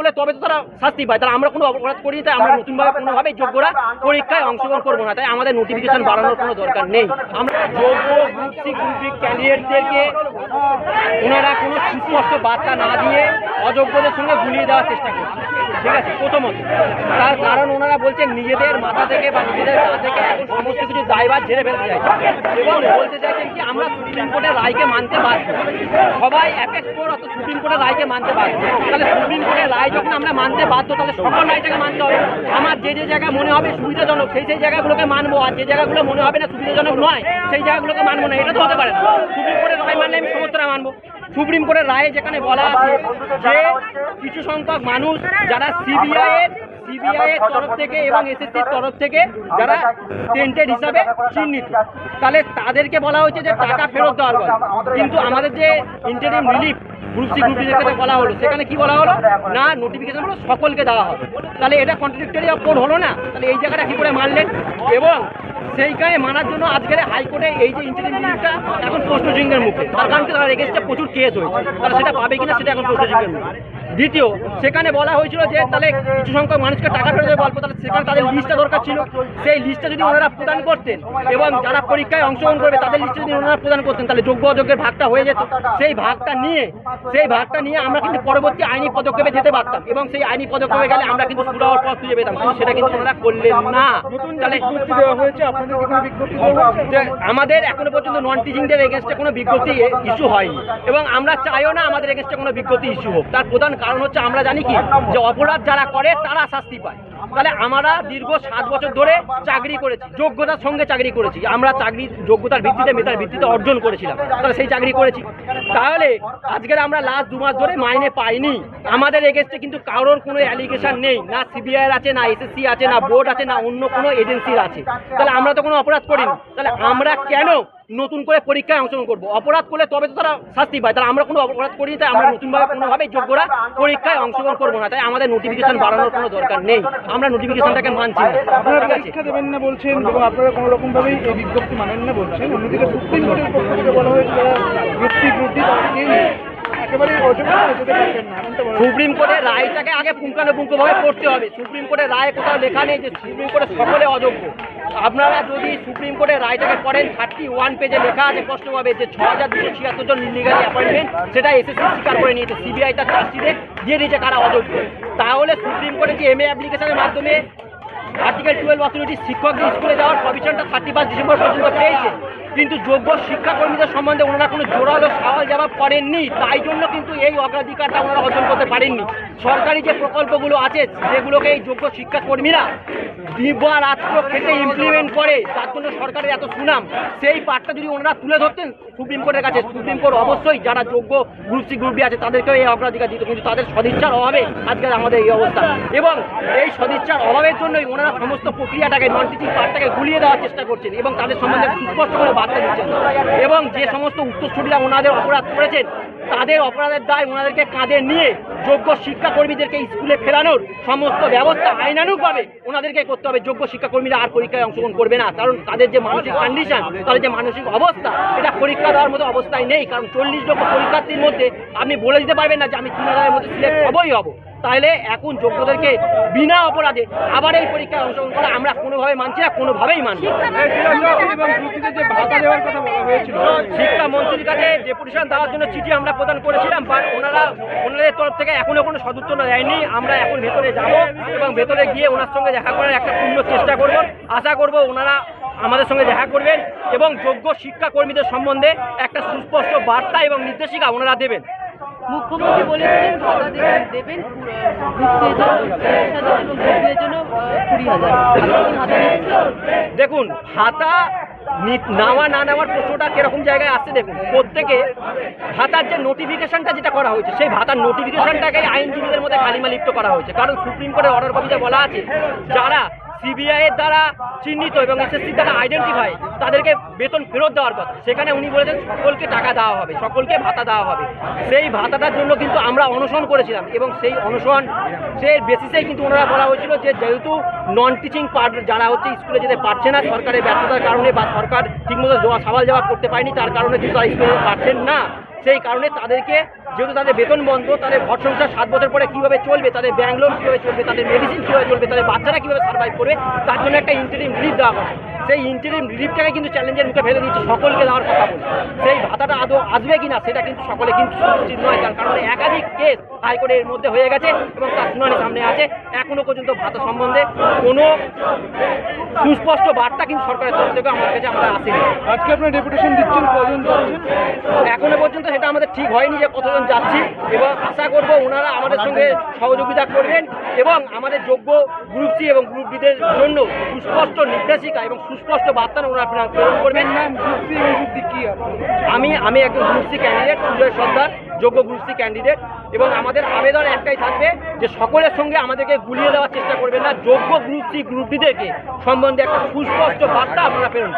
করলে তবে তো তারা শাস্তি পায়। তাহলে আমরা কোনো অপরাধ করি তাই আমরা নতুনভাবে কোনোভাবে যোগ্যরা পরীক্ষায় অংশগ্রহণ করব না, তাই আমাদের নোটিফিকেশন বাড়ানোর কোনো দরকার নেই। আমরা যোগ্য গ্রুপ সি ক্যান্ডিডেটদেরকে ওনারা কোনো সুস্পষ্ট বার্তা না দিয়ে অযোগ্যদের সঙ্গে গুলিয়ে দেওয়ার চেষ্টা করছে। ঠিক আছে, প্রথমত, তার কারণ ওনারা বলছেন নিজেদের মাথা থেকে বা নিজেদের গা থেকে এখন সমস্ত কিছু দায়ভার ঝেড়ে ফেলতে চাইছে এবং বলতে চাইছেন কি, আমরা সুপ্রিম কোর্টের রায়কে মানতে বাধ্য। সবাই এক এক করে অত সুপ্রিম কোর্টের রায়কে মানতে বাধ্য। তাহলে সুপ্রিম কোর্টের রায় যখন আমরা মানতে বাধ্য, তাহলে সকল রায়টাকে মানতে হবে। আমার যে যে জায়গা মনে হবে সুবিধাজনক, সেই সেই জায়গাগুলোকে মানবো। আর যে জায়গাগুলো মনে হবে না সুবিধাজনক নয়, সেই জায়গাগুলোকে মানবো না। এটা তো হতে পারে না। সুপ্রিম কোর্টের রায় মানলে আমি সমস্তটা মানবো। সুপ্রিম কোর্টের রায়ে যেখানে বলা আছে যে কিছু সংখ্যক মানুষ যারা সিবিআই এর সিবিআই এর তরফ থেকে এবং এসএসসির তরফ থেকে যারা টেন্টেড হিসাবে চিহ্নিত। তাহলে তাদেরকে বলা হয়েছে যে টাকা ফেরত দেওয়ার কথা। কিন্তু আমাদের যে interim relief group C group বলা হলো সেখানে কি বলা হলো? না নোটিফিকেশন হলো সকলকে দেওয়া হবে। তাহলে এটা কন্ট্রাডিক্টরি অফ কোড হলো না? তাহলে এই জায়গাটা কি করে মানলেন? এবং সেইখানে মানার জন্য আজকের হাইকোর্টে এই যে ইন্টারিম জিনিসটা এখন প্রশ্নচিহ্নের মুখে। তার কারণ তারা তার প্রচুর কেস হয়েছে। তারা সেটা পাবে কিনা সেটা এখন প্রশ্নচিহ্নের মুখে। দ্বিতীয় সেখানে বলা হয়েছিল যে তাহলে কিছু সংখ্যক মানুষকে টাকা ফেরত দেবে অল্প তাহলে সেখানে তাদের লিস্টটা দরকার ছিল। সেই লিস্টটা যদি ওনারা প্রদান করতেন এবং যারা পরীক্ষায় অংশগ্রহণ করবে তাদের লিস্টে যদি ওনারা প্রদান করতেন তাহলে যোগ্য অযোগ্যের ভাগটা হয়ে যেত। সেই ভাগটা নিয়ে সেই ভাগটা নিয়ে আমরা কিন্তু পরবর্তী আইনি পদক্ষেপে যেতে পারতাম এবং সেই আইনি পদক্ষেপে গেলে আমরা কিন্তু সুরাহর পথ খুঁজে পেতাম। কিন্তু সেটা কিন্তু ওনারা করলেন না। তাহলে আমাদের এখনও পর্যন্ত নন টিচিংদের এগেনস্টে কোনো বিজ্ঞপ্তি ইস্যু হয়নি। এবং আমরা চাইও না আমাদের এগেনস্টে কোনো বিজ্ঞপ্তি ইস্যু হোক। তার প্রধান কারণ হচ্ছে আমরা জানি কি, যে অপরাধ যারা করে, তারা শাস্তি পায়। তাহলে আমরা দীর্ঘ সাত বছর ধরে চাকরি করেছি, যোগ্যতার সঙ্গে চাকরি করেছি। আমরা চাকরি, যোগ্যতার ভিত্তিতে, মেধার ভিত্তিতে অর্জন করেছিলাম, তাহলে সেই চাকরি করেছি। তাহলে আজকের আমরা লাস্ট দু মাস ধরে মাইনে পাইনি। আমাদের এগেনস্টে কিন্তু কারোর কোনো অ্যালিগেশন নেই, না সিবিআই আছে, না এসএসসি আছে, না বোর্ড আছে, না অন্য কোনো এজেন্সির আছে। তাহলে আমরা তো কোনো অপরাধ করিনি। তাহলে আমরা কেন নতুন করে পরীক্ষায় অংশগ্রহণ করব। অপরাধ করলে তবে তো তারা শাস্তি পায়। তারা আমরা কোনো অপরাধ করিনি তাই আমরা নতুনভাবে কোনোভাবে যোগ্যরা পরীক্ষায় অংশগ্রহণ করব না। তাই আমাদের নোটিফিকেশন বাড়ানোর কোনো দরকার নেই। আমরা নোটিফিকেশনটাকে মানছি আপনারা পরীক্ষা দেবেন না বলছেন এবং আপনারা কোনো রকম ভাবেই এই বিজ্ঞপ্তি মানেন না বলছেন। অন্যদিকে সুপ্রিম কোর্টের পক্ষ থেকে বলা হয়েছে যারা ব্যক্তি গ্রুপটি তাদেরকে একেবারে পারবেন না। সুপ্রিম কোর্টের রায়টাকে আগে পুঙ্খানুপুঙ্খভাবে পড়তে হবে। সুপ্রিম কোর্টের রায় কোথাও লেখা নেই যে সুপ্রিম কোর্টের সকলে অযোগ্য। আপনারা যদি সুপ্রিম কোর্টের রায়টাকে পড়েন থার্টি ওয়ান পেজে লেখা আছে স্পষ্টভাবে যে ছ হাজার দুশো ছিয়াত্তর জন ইলিগালি অ্যাপয়েন্টমেন্ট সেটা এসএসসি স্বীকার করে নিয়েছে। সিবিআই তার চার্জশিটে দিয়ে দিয়েছে কারা অযোগ্য। তাহলে সুপ্রিম কোর্টে যে এমএ অ্যাপ্লিকেশনের মাধ্যমে আর্টিকেল টুয়েলভ অথরিটি শিক্ষকদের স্কুলে যাওয়ার প্রভিশনটা থার্টি ফার্স্ট ডিসেম্বর পর্যন্ত পেয়েছে। কিন্তু যোগ্য শিক্ষাকর্মীদের সম্বন্ধে ওনারা কোনো জোরালো সওয়াল জবাব করেননি। তাই জন্য কিন্তু এই অগ্রাধিকারটা ওনারা অর্জন করতে পারেননি। সরকারি যে প্রকল্পগুলো আছে সেগুলোকে এই যোগ্য শিক্ষাকর্মীরা দিবা রাত্র খেটে ইমপ্লিমেন্ট করে, তার জন্য সরকারের এত সুনাম, সেই পার্টটা যদি ওনারা তুলে ধরতেন, সুপ্রিম কোর্টের কাছে, সুপ্রিম কোর্ট অবশ্যই যারা যোগ্য গ্রুপ সি গ্রুপ আছে, তাদেরকেও এই অগ্রাধিকার দিত, কিন্তু তাদের সদিচ্ছার অভাবে আজকে আমাদের এই অবস্থা। এবং এই সদিচ্ছার অভাবের জন্যই ওনারা সমস্ত প্রক্রিয়াটাকে নন টিচিং পার্টটাকে গুলিয়ে দেওয়ার চেষ্টা করছেন এবং তাদের সম্বন্ধে সুস্পষ্ট করে বার্তা দিচ্ছেন। এবং যে সমস্ত উত্তর উত্তরসূরিরা ওনাদের অপরাধ করেছেন তাদের অপরাধের দায় ওনাদেরকে কাঁধে নিয়ে যোগ্য শিক্ষাকর্মীদেরকে স্কুলে ফেরানোর সমস্ত ব্যবস্থা আইনানুকভাবে ওনাদেরকে করতে হবে। যোগ্য শিক্ষাকর্মীরা আর পরীক্ষায় অংশগ্রহণ করবে না। কারণ তাদের যে মানসিক কন্ডিশন তাদের যে মানসিক অবস্থা, এটা পরীক্ষা দেওয়ার মতো অবস্থায় নেই। কারণ চল্লিশ লক্ষ পরীক্ষার্থীর মধ্যে আপনি বলে দিতে পারবেন না যে আমি তিন হাজারের মধ্যে সিলেক্ট হবই হব। তাহলে এখন যোগ্যদেরকে বিনা অপরাধে আবার এই পরীক্ষায় অংশগ্রহণ করা আমরা কোনোভাবে মানছি না কোনোভাবেই মানছি না। এবং গ্রুপটিতে যে ভাতা দেওয়ার কথা বলা হয়েছিল শিক্ষামন্ত্রীর কাছে ডেপুটেশন দেওয়ার জন্য চিঠি আমরা প্রদান করেছিলাম বাট ওনারা ওনাদের তরফ থেকে এখনও কোনো সদুত্তর দেয়নি। আমরা এখন ভেতরে যাব এবং ভেতরে গিয়ে ওনার সঙ্গে দেখা করার একটা পূর্ণ চেষ্টা করব। আশা করব ওনারা আমাদের সঙ্গে দেখা করবেন এবং যোগ্য শিক্ষাকর্মীদের সম্বন্ধে একটা সুস্পষ্ট বার্তা এবং নির্দেশিকা ওনারা দেবেন। মুখ্যমন্ত্রী বলেছিলেন ভাতা দেবেন কুড়ি হাজার। দেখুন, ভাতা নেওয়া, না নেওয়ার প্রশ্নটা কীরকম জায়গায় আসছে দেখুন। প্রত্যেকে ভাতার যে নোটিফিকেশনটা যেটা করা হয়েছে, সেই ভাতার নোটিফিকেশনটাকে আইনজীবীদের মধ্যে কালিমা লিপ্ত করা হয়েছে। কারণ সুপ্রিম কোর্টের অর্ডার কপিতে বলা আছে, যারা সিবিআই এর দ্বারা চিহ্নিত এবং এসএসসি দ্বারা আইডেন্টিফাই তাদেরকে বেতন ফেরত দেওয়ার কথা। সেখানে উনি বলেছেন, সকলকে টাকা দেওয়া হবে, সকলকে ভাতা দেওয়া হবে। সেই ভাতাটার জন্য কিন্তু আমরা অনশন করেছিলাম এবং সেই অনশন সেই বেসিসেই কিন্তু ওনারা বলা হয়েছিল যে, যেহেতু নন টিচিং পার্ট যারা হচ্ছে স্কুলে যেতে পারছে না, সরকারের ব্যর্থতার কারণে বা সরকার ঠিকমতো জবাব সওয়াল জবাব করতে পারেনি, তার কারণে কিন্তু তারা স্কুলে পারছেন না। সেই কারণে তাদেরকে, যেহেতু তাদের বেতন বন্ধ, তাদের ঘর সংসার সাত বছর পরে কীভাবে চলবে, তাদের ব্যাংক কীভাবে চলবে, তাদের মেডিসিন কীভাবে চলবে, তাদের বাচ্চারা কীভাবে সার্ভাইভ করবে, তার জন্য একটা ইন্টারিম রিলিফ দেওয়া হয় সেই ইন্টারিম রিলিফটাকে কিন্তু চ্যালেঞ্জের মুখে ফেলে দিচ্ছে সকলকে দেওয়ার কথা বলে। সেই ভাতাটা আদৌ আসবে কিনা, সেটা কিন্তু সকলে কিন্তু সুনিশ্চিত নয় তার কারণে একাধিক কেস হাইকোর্টের মধ্যে হয়ে গেছে এবং তার শুনানি সামনে আছে। এখনও পর্যন্ত ভাতা সম্বন্ধে কোনো সুস্পষ্ট বার্তা কিন্তু সরকারের তরফ থেকে আমার কাছে আমরা আসেনি। আজকে আপনার ডেপুটেশন দিচ্ছেন কজন এখনও পর্যন্ত সেটা আমাদের ঠিক হয়নি যে কতজন যাচ্ছি এবং আশা করব ওনারা আমাদের সঙ্গে সহযোগিতা করবেন এবং আমাদের যোগ্য গ্রুপ সি এবং গ্রুপ ডিদের জন্য সুস্পষ্ট নির্দেশিকা এবং সুস্পষ্ট বার্তা ওনারা প্রেরণ- করবেন। আমি আমি একজন group C candidate Sujoy Sardar. যোগ্য গ্রুপ সি ক্যান্ডিডেট এবং আমাদের আবেদন একটাই থাকবে যে সকলের সঙ্গে আমাদেরকে গুলিয়ে দেওয়ার চেষ্টা করবেন না। যোগ্য গ্রুপ সি সম্বন্ধে একটা সুস্পষ্ট বার্তা আপনারা প্রেরণ